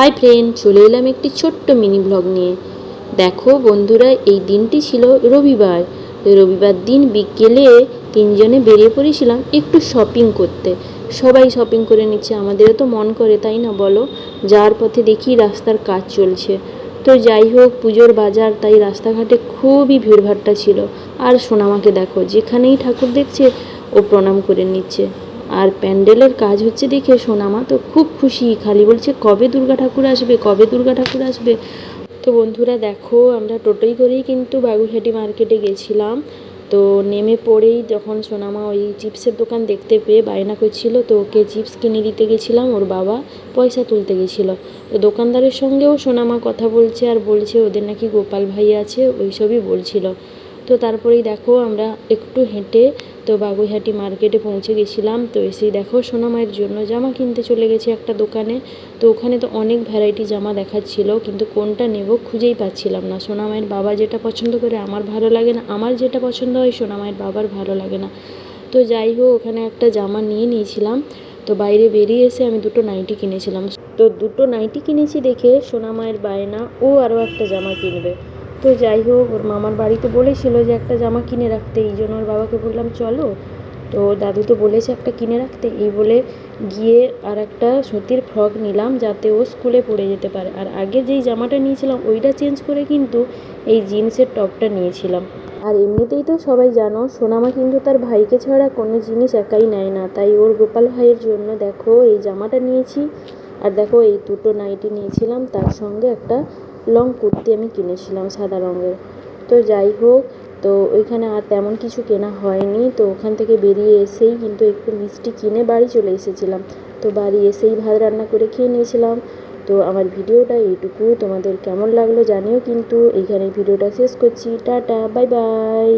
Hi friend, চলে এলাম একটি ছোট্ট মিনি ব্লগ নিয়ে। দেখো বন্ধুরা, এই দিনটি ছিল রবিবার। রবিবার দিন বিকেলে তিনজনে বেরিয়ে পড়েছিলাম একটু শপিং করতে। সবাই শপিং করে নিচ্ছে, আমাদেরও তো মন করে, তাই না বলো? যাওয়ার পথে দেখি রাস্তার কাজ চলছে। তো যাই হোক, পুজোর বাজার, তাই রাস্তাঘাটে খুবই ভিড়ভাট্টা ছিল। আর সোনামাকে দেখো, যেখানেই ঠাকুর দেখছে, ও প্রণাম করে নিচ্ছে। আর প্যান্ডেলের কাজ হচ্ছে দেখে সোনামা তো খুব খুশি, খালি বলছে, কবে দুর্গা ঠাকুর আসবে? কবে দুর্গা ঠাকুর আসবে? তো বন্ধুরা দেখো, আমরা টোটোই করেই কিন্তু বাগুইহাটি মার্কেটে গেছিলাম। তো নেমে পড়েই যখন সোনামা ওই চিপসের দোকান দেখতে পেয়ে বায়না করছিল, তো ওকে চিপস কিনে দিতে গেছিলাম, ওর বাবা পয়সা তুলতে গেছিল। তো দোকানদারের সঙ্গেও সোনামা কথা বলছে আর বলছে, ওদের নাকি গোপাল ভাই আছে? ওইসবই বলছিল। তো তারপরেই দেখো আমরা একটু হেঁটে তো বাগুইহাটি মার্কেটে পৌঁছে গেছিলাম। তো এসেই দেখো সোনামায়ের জন্য জামা কিনতে চলে গেছি একটা দোকানে। তো ওখানে তো অনেক ভ্যারাইটি জামা দেখাচ্ছিল, কিন্তু কোনটা নেব খুঁজেই পাচ্ছিলাম না। সোনামায়ের বাবা যেটা পছন্দ করে আমার ভালো লাগে না, আমার যেটা পছন্দ হয় সোনামায়ের বাবার ভালো লাগে না। তো যাই হোক, ওখানে একটা জামা নিয়ে নিয়েছিলাম। তো বাইরে বেরিয়ে এসে আমি দুটো নাইটি কিনেছিলাম। তো দুটো নাইটি কিনেছি দেখে সোনামায়ের বায়না ও আরও একটা জামা কিনবে। তো যাই হোক, ওর মামার বাড়িতে বলেছিল যে একটা জামা কিনে রাখতে, এই জন্য ওর বাবাকে বললাম, চলো। তো দাদু তো বলেছে একটা কিনে রাখতে, এই বলে গিয়ে আর একটা সুতির ফ্রক নিলাম যাতে ও স্কুলে পরে যেতে পারে। আর আগে যেই জামাটা নিয়েছিলাম, ওইটা চেঞ্জ করে কিন্তু এই জিন্সের টপটা নিয়েছিলাম। আর এমনিতেই তো সবাই জানো, সোনামা কিন্তু তার ভাইকে ছাড়া কোনো জিনিস একাই নেয় না। তাই ওর গোপাল ভাইয়ের জন্য দেখো, এই জামাটা নিয়েছি। আর দেখো, এই দুটো নাইটি নিয়েছিলাম, তার সঙ্গে একটা লং কুর্তি আমি কিনেছিলাম সাদা রঙের। তো যাই হোক, তো ওইখানে আর তেমন কিছু কেনা হয়নি। তো ওখান থেকে বেরিয়ে এসেই কিন্তু একটু মিষ্টি কিনে বাড়ি চলে এসেছিলাম। তো বাড়ি এসেই ভাত রান্না করে খেয়ে নিয়েছিলাম। তো আমার ভিডিওটা এইটুকু। তোমাদের কেমন লাগল জানিও কিন্তু। এইখানে ভিডিওটা শেষ করছি। Tata, bye bye.